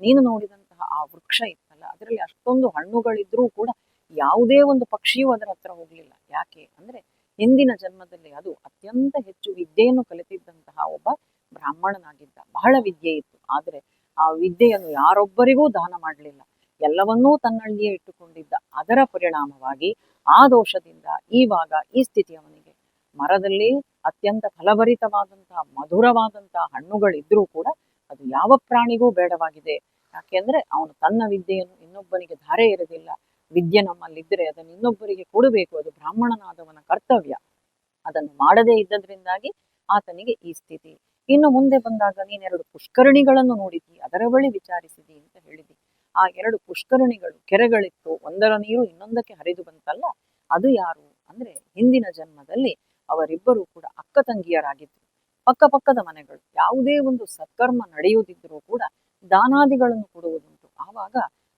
A: ನೀನು ನೋಡಿದಂತಹ ಆ ವೃಕ್ಷ ಇತ್ತಲ್ಲ, ಅದರಲ್ಲಿ ಅಷ್ಟೊಂದು ಹಣ್ಣುಗಳಿದ್ರೂ ಕೂಡ ಯಾವುದೇ ಒಂದು ಪಕ್ಷಿಯೂ ಅದರ ಹತ್ರ ಹೋಗ್ಲಿಲ್ಲ. ಯಾಕೆ ಅಂದ್ರೆ ಹಿಂದಿನ ಜನ್ಮದಲ್ಲಿ ಅದು ಅತ್ಯಂತ ಹೆಚ್ಚು ವಿದ್ಯೆಯನ್ನು ಕಲಿತಿದ್ದಂತಹ ಒಬ್ಬ ಬ್ರಾಹ್ಮಣನಾಗಿದ್ದ. ಬಹಳ ವಿದ್ಯೆ ಇತ್ತು. ಆದರೆ ಆ ವಿದ್ಯೆಯನ್ನು ಯಾರೊಬ್ಬರಿಗೂ ದಾನ ಮಾಡಲಿಲ್ಲ. ಎಲ್ಲವನ್ನೂ ತನ್ನಲ್ಲಿಯೇ ಇಟ್ಟುಕೊಂಡಿದ್ದ. ಅದರ ಪರಿಣಾಮವಾಗಿ ಆ ದೋಷದಿಂದ ಈವಾಗ ಈ ಸ್ಥಿತಿ ಮರದಲ್ಲಿ ಅತ್ಯಂತ ಫಲಭರಿತವಾದಂತಹ ಮಧುರವಾದಂತಹ ಹಣ್ಣುಗಳಿದ್ರೂ ಕೂಡ ಅದು ಯಾವ ಪ್ರಾಣಿಗೂ ಬೇಡವಾಗಿದೆ. ಯಾಕೆಂದ್ರೆ ಅವನು ತನ್ನ ವಿದ್ಯೆಯನ್ನು ಇನ್ನೊಬ್ಬನಿಗೆ ಧಾರೆ ಇರುವುದಿಲ್ಲ ವಿದ್ಯೆ ನಮ್ಮಲ್ಲಿದ್ದರೆ ಅದನ್ನು ಇನ್ನೊಬ್ಬರಿಗೆ ಕೊಡಬೇಕು. ಅದು ಬ್ರಾಹ್ಮಣನಾದವನ ಕರ್ತವ್ಯ. ಅದನ್ನು ಮಾಡದೇ ಇದ್ದದ್ರಿಂದಾಗಿ ಆತನಿಗೆ ಈ ಸ್ಥಿತಿ. ಇನ್ನು ಮುಂದೆ ಬಂದಾಗ ನೀನೆರಡು ಪುಷ್ಕರಣಿಗಳನ್ನು ನೋಡಿದಿ ಅದರ ಬಳಿ ವಿಚಾರಿಸಿದಿ ಅಂತ ಹೇಳಿದಿ. ಆ ಎರಡು ಪುಷ್ಕರಣಿಗಳು ಕೆರೆಗಳಿತ್ತು. ಒಂದರ ನೀರು ಇನ್ನೊಂದಕ್ಕೆ ಹರಿದು ಬಂತಲ್ಲ, ಅದು ಯಾರು? ಅಂದ್ರೆ ಹಿಂದಿನ ಜನ್ಮದಲ್ಲಿ ಅವರಿಬ್ಬರು ಕೂಡ ಅಕ್ಕ ತಂಗಿಯರಾಗಿದ್ರು. ಪಕ್ಕಪಕ್ಕದ ಮನೆಗಳು, ಯಾವುದೇ ಒಂದು ಸತ್ಕರ್ಮ ನಡೆಯುವುದಿದ್ದರೂ ಕೂಡ ದಾನಾದಿಗಳನ್ನು ಕೊಡುವುದುಂಟು. ಆವಾಗ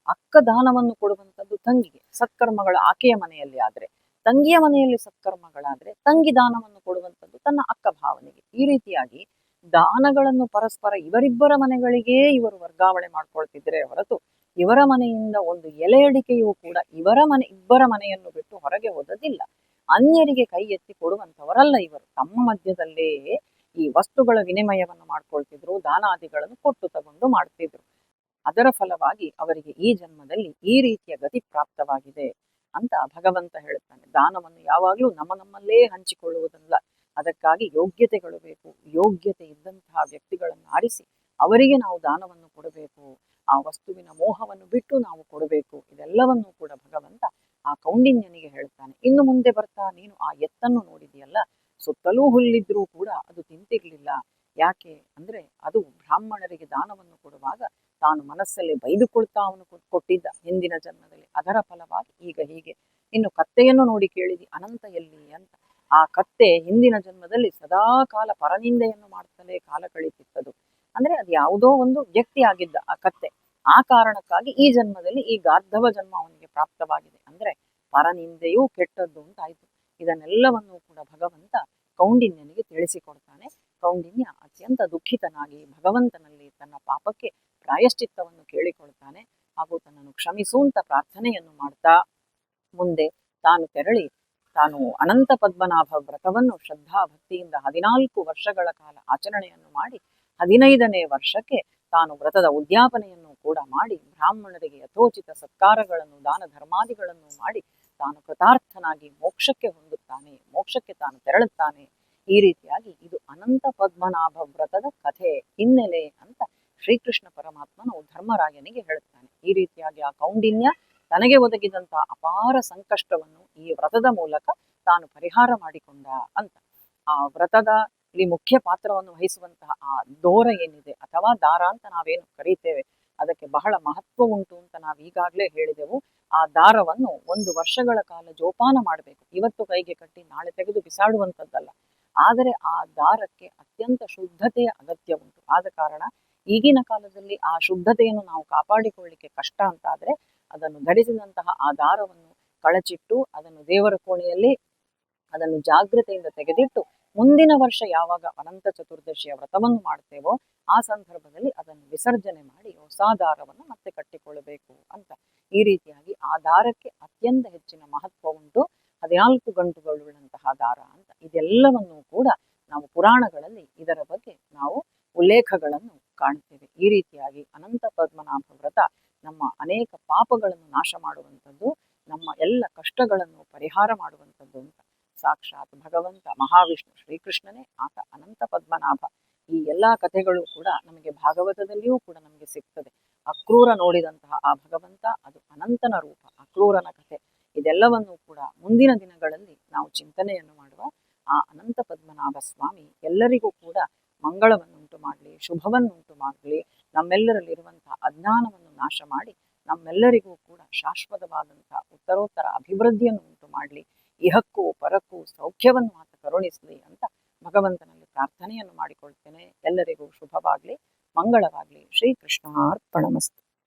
A: ಅಕ್ಕ ದಾನವನ್ನು ಕೊಡುವಂಥದ್ದು ತಂಗಿಗೆ, ಸತ್ಕರ್ಮಗಳ ಆಕೆಯ ಮನೆಯಲ್ಲಿ ಆದರೆ, ತಂಗಿಯ ಮನೆಯಲ್ಲಿ ಸತ್ಕರ್ಮಗಳಾದ್ರೆ ತಂಗಿ ದಾನವನ್ನು ಕೊಡುವಂಥದ್ದು ತನ್ನ ಅಕ್ಕ ಭಾವನೆಗೆ. ಈ ರೀತಿಯಾಗಿ ದಾನಗಳನ್ನು ಪರಸ್ಪರ ಇವರಿಬ್ಬರ ಮನೆಗಳಿಗೇ ಇವರು ವರ್ಗಾವಣೆ ಮಾಡ್ಕೊಳ್ತಿದ್ರೆ ಹೊರತು ಇವರ ಮನೆಯಿಂದ ಒಂದು ಎಲೆ ಅಡಿಕೆಯೂ ಕೂಡ ಇವರ ಮನೆ, ಇಬ್ಬರ ಮನೆಯನ್ನು ಬಿಟ್ಟು ಹೊರಗೆ ಹೋದದಿಲ್ಲ ಅನ್ಯರಿಗೆ ಕೈ ಎತ್ತಿ ಕೊಡುವಂತವರಲ್ಲ ಇವರು. ತಮ್ಮ ಮಧ್ಯದಲ್ಲೇ ಈ ವಸ್ತುಗಳ ವಿನಿಮಯವನ್ನು ಮಾಡ್ಕೊಳ್ತಿದ್ರು, ದಾನಾದಿಗಳನ್ನು ಕೊಟ್ಟು ತಗೊಂಡು ಮಾಡ್ತಿದ್ರು. ಅದರ ಫಲವಾಗಿ ಅವರಿಗೆ ಈ ಜನ್ಮದಲ್ಲಿ ಈ ರೀತಿಯ ಗತಿ ಪ್ರಾಪ್ತವಾಗಿದೆ ಅಂತ ಭಗವಂತ ಹೇಳುತ್ತಾನೆ. ದಾನವನ್ನು ಯಾವಾಗಲೂ ನಮ್ಮ ನಮ್ಮಲ್ಲೇ ಹಂಚಿಕೊಳ್ಳುವುದಲ್ಲ. ಅದಕ್ಕಾಗಿ ಯೋಗ್ಯತೆಗಳು ಬೇಕು. ಯೋಗ್ಯತೆ ಇದ್ದಂತಹ ವ್ಯಕ್ತಿಗಳನ್ನು ಆರಿಸಿ ಅವರಿಗೆ ನಾವು ದಾನವನ್ನು ಕೊಡಬೇಕು. ಆ ವಸ್ತುವಿನ ಮೋಹವನ್ನು ಬಿಟ್ಟು ನಾವು ಕೊಡಬೇಕು. ಇದೆಲ್ಲವನ್ನೂ ಕೂಡ ಭಗವಂತ ಆ ಕೌಂಡಿನ್ಯನಿಗೆ ಹೇಳ್ತಾನೆ. ಇನ್ನು ಮುಂದೆ ಬರ್ತಾ ನೀನು ಆ ಎತ್ತನ್ನು ನೋಡಿದೆಯಲ್ಲ ಸುತ್ತಲೂ ಹುಲ್ಲಿದ್ರೂ ಕೂಡ ಅದು ತಿಂತಿರ್ಲಿಲ್ಲ. ಯಾಕೆ ಅಂದ್ರೆ ಅದು ಬ್ರಾಹ್ಮಣರಿಗೆ ದಾನವನ್ನು ಕೊಡುವಾಗ ತಾನು ಮನಸ್ಸಲ್ಲಿ ಬೈದುಕೊಳ್ತಾ ಅವನು ಕೊಟ್- ಕೊಟ್ಟಿದ್ದ ಹಿಂದಿನ ಜನ್ಮದಲ್ಲಿ. ಅದರ ಫಲವಾಗಿ ಈಗ ಹೀಗೆ. ಇನ್ನು ಕತ್ತೆಯನ್ನು ನೋಡಿ ಕೇಳಿದಿ, ಅನಂತ ಎಲ್ಲಿ ಅಂತ. ಆ ಕತ್ತೆ ಹಿಂದಿನ ಜನ್ಮದಲ್ಲಿ ಸದಾ ಕಾಲ ಪರನಿಂದೆಯನ್ನು ಮಾಡ್ತಲೇ ಕಾಲ ಕಳೀತಿತ್ತದು. ಅಂದ್ರೆ ಅದು ಯಾವುದೋ ಒಂದು ವ್ಯಕ್ತಿ ಆಗಿದ್ದ ಆ ಕತ್ತೆ. ಆ ಕಾರಣಕ್ಕಾಗಿ ಈ ಜನ್ಮದಲ್ಲಿ ಈ ಗಾರ್ಧವ ಜನ್ಮ ಅವನಿಗೆ ಪ್ರಾಪ್ತವಾಗಿದೆ. ಪರನಿಂದೆಯೂ ಕೆಟ್ಟದ್ದು ಅಂತ ಆಯ್ತು ಇದನ್ನೆಲ್ಲವನ್ನು ಕೂಡ ಭಗವಂತ ಕೌಂಡಿನ್ಯನಿಗೆ ತಿಳಿಸಿಕೊಡ್ತಾನೆ. ಕೌಂಡಿನ್ಯ ಅತ್ಯಂತ ದುಃಖಿತನಾಗಿ ಭಗವಂತನಲ್ಲಿ ತನ್ನ ಪಾಪಕ್ಕೆ ಪ್ರಾಯಶ್ಚಿತ್ತವನ್ನು ಕೇಳಿಕೊಳ್ತಾನೆ. ಹಾಗೂ ತನ್ನನ್ನು ಕ್ಷಮಿಸು ಅಂತ ಪ್ರಾರ್ಥನೆಯನ್ನು ಮಾಡ್ತಾ ಮುಂದೆ ತಾನು ತೆರಳಿ ತಾನು ಅನಂತ ಪದ್ಮನಾಭ ವ್ರತವನ್ನು ಶ್ರದ್ಧಾ ಭಕ್ತಿಯಿಂದ ಹದಿನಾಲ್ಕು ವರ್ಷಗಳ ಕಾಲ ಆಚರಣೆಯನ್ನು ಮಾಡಿ ಹದಿನೈದನೇ ವರ್ಷಕ್ಕೆ ತಾನು ವ್ರತದ ಉದ್ಯಾಪನೆಯನ್ನು ಕೂಡ ಮಾಡಿ ಬ್ರಾಹ್ಮಣರಿಗೆ ಯಥೋಚಿತ ಸತ್ಕಾರಗಳನ್ನು, ದಾನ ಧರ್ಮಾದಿಗಳನ್ನು ಮಾಡಿ ತಾನು ಕೃತಾರ್ಥನಾಗಿ ಮೋಕ್ಷಕ್ಕೆ ಹೊಂದುತ್ತಾನೆ, ಮೋಕ್ಷಕ್ಕೆ ತಾನು ತೆರಳುತ್ತಾನೆ. ಈ ರೀತಿಯಾಗಿ ಇದು ಅನಂತ ಪದ್ಮನಾಭ ವ್ರತದ ಕಥೆ ಹಿನ್ನೆಲೆ ಅಂತ ಶ್ರೀಕೃಷ್ಣ ಪರಮಾತ್ಮನು ಧರ್ಮರಾಯನಿಗೆ ಹೇಳುತ್ತಾನೆ. ಈ ರೀತಿಯಾಗಿ ಆ ಕೌಂಡಿನ್ಯ ತನಗೆ ಒದಗಿದಂತಹ ಅಪಾರ ಸಂಕಷ್ಟವನ್ನು ಈ ವ್ರತದ ಮೂಲಕ ತಾನು ಪರಿಹಾರ ಮಾಡಿಕೊಂಡ ಅಂತ. ಆ ವ್ರತದ ಇಲ್ಲಿ ಮುಖ್ಯ ಪಾತ್ರವನ್ನು ವಹಿಸುವಂತಹ ಆ ದೋರ ಏನಿದೆ ಅಥವಾ ದಾರ ಅಂತ ನಾವೇನು ಕರೀತೇವೆ, ಅದಕ್ಕೆ ಬಹಳ ಮಹತ್ವ ಉಂಟು ಅಂತ ನಾವು ಈಗಾಗಲೇ ಹೇಳಿದೆವು. ಆ ದಾರವನ್ನು ಒಂದು ವರ್ಷಗಳ ಕಾಲ ಜೋಪಾನ ಮಾಡಬೇಕು. ಇವತ್ತು ಕೈಗೆ ಕಟ್ಟಿ ನಾಳೆ ತೆಗೆದು ಬಿಸಾಡುವಂಥದ್ದಲ್ಲ. ಆದರೆ ಆ ದಾರಕ್ಕೆ ಅತ್ಯಂತ ಶುದ್ಧತೆಯ ಅಗತ್ಯ ಉಂಟು. ಆದ ಕಾರಣ ಈಗಿನ ಕಾಲದಲ್ಲಿ ಆ ಶುದ್ಧತೆಯನ್ನು ನಾವು ಕಾಪಾಡಿಕೊಳ್ಳಿಕ್ಕೆ ಕಷ್ಟ ಅಂತಾದರೆ ಅದನ್ನು ಧರಿಸಿದಂತಹ ಆ ದಾರವನ್ನು ಕಳಚಿಟ್ಟು ಅದನ್ನು ದೇವರ ಕೋಣೆಯಲ್ಲಿ ಅದನ್ನು ಜಾಗ್ರತೆಯಿಂದ ತೆಗೆದಿಟ್ಟು ಮುಂದಿನ ವರ್ಷ ಯಾವಾಗ ಅನಂತ ಚತುರ್ದಶಿಯ ವ್ರತವನ್ನು ಮಾಡ್ತೇವೋ ಆ ಸಂದರ್ಭದಲ್ಲಿ ಅದನ್ನು ವಿಸರ್ಜನೆ ಮಾಡಿ ಹೊಸ ದಾರವನ್ನು ಮತ್ತೆ ಕಟ್ಟಿಕೊಳ್ಳಬೇಕು ಅಂತ. ಈ ರೀತಿಯಾಗಿ ಆ ದಾರಕ್ಕೆ ಅತ್ಯಂತ ಹೆಚ್ಚಿನ ಮಹತ್ವ ಉಂಟು. ಹದಿನಾಲ್ಕು ಗಂಟುಗಳುಳ್ಳಂತಹ ದಾರ ಅಂತ. ಇದೆಲ್ಲವನ್ನು ಕೂಡ ನಾವು ಪುರಾಣಗಳಲ್ಲಿ ಇದರ ಬಗ್ಗೆ ನಾವು ಉಲ್ಲೇಖಗಳನ್ನು ಕಾಣ್ತೇವೆ. ಈ ರೀತಿಯಾಗಿ ಅನಂತ ಪದ್ಮನಾಭ ವ್ರತ ನಮ್ಮ ಅನೇಕ ಪಾಪಗಳನ್ನು ನಾಶ ಮಾಡುವಂಥದ್ದು, ನಮ್ಮ ಎಲ್ಲ ಕಷ್ಟಗಳನ್ನು ಪರಿಹಾರ ಮಾಡುವಂಥದ್ದು ಅಂತ. ಸಾಕ್ಷಾತ್ ಭಗವಂತ ಮಹಾವಿಷ್ಣು ಶ್ರೀಕೃಷ್ಣನೇ, ಆತ ಅನಂತ ಪದ್ಮನಾಭ. ಈ ಎಲ್ಲಾ ಕಥೆಗಳು ಕೂಡ ನಮಗೆ ಭಾಗವತದಲ್ಲಿಯೂ ಕೂಡ ನಮಗೆ ಸಿಗ್ತದೆ. ಅಕ್ರೂರ ನೋಡಿದಂತಹ ಆ ಭಗವಂತ, ಅದು ಅನಂತನ ರೂಪ, ಅಕ್ರೂರನ ಕಥೆ. ಇದೆಲ್ಲವನ್ನು ಕೂಡ ಮುಂದಿನ ದಿನಗಳಲ್ಲಿ ನಾವು ಚಿಂತನೆಯನ್ನು ಮಾಡುವ ಆ ಅನಂತ ಪದ್ಮನಾಭ ಸ್ವಾಮಿ ಎಲ್ಲರಿಗೂ ಕೂಡ ಮಂಗಳವನ್ನುಂಟು ಮಾಡಲಿ, ಶುಭವನ್ನುಂಟು ಮಾಡಲಿ, ನಮ್ಮೆಲ್ಲರಲ್ಲಿರುವಂತಹ ಅಜ್ಞಾನವನ್ನು ನಾಶ ಮಾಡಿ, ನಮ್ಮೆಲ್ಲರಿಗೂ ಕೂಡ ಶಾಶ್ವತವಾದಂತಹ ಉತ್ತರೋತ್ತರ ಅಭಿವೃದ್ಧಿಯನ್ನು ಉಂಟು ಮಾಡಲಿ ಇಹಕ್ಕೂ ಪರಕ್ಕೂ ಸೌಖ್ಯವನ್ನು ಮಾತ್ರ ಕರುಣಿಸಲಿ ಅಂತ ಭಗವಂತನಲ್ಲಿ ಪ್ರಾರ್ಥನೆಯನ್ನು ಮಾಡಿಕೊಳ್ತೇನೆ. ಎಲ್ಲರಿಗೂ ಶುಭವಾಗಲಿ ಮಂಗಳವಾಗಲಿ. ಶ್ರೀಕೃಷ್ಣ ಅರ್ಪಣಮಸ್ತು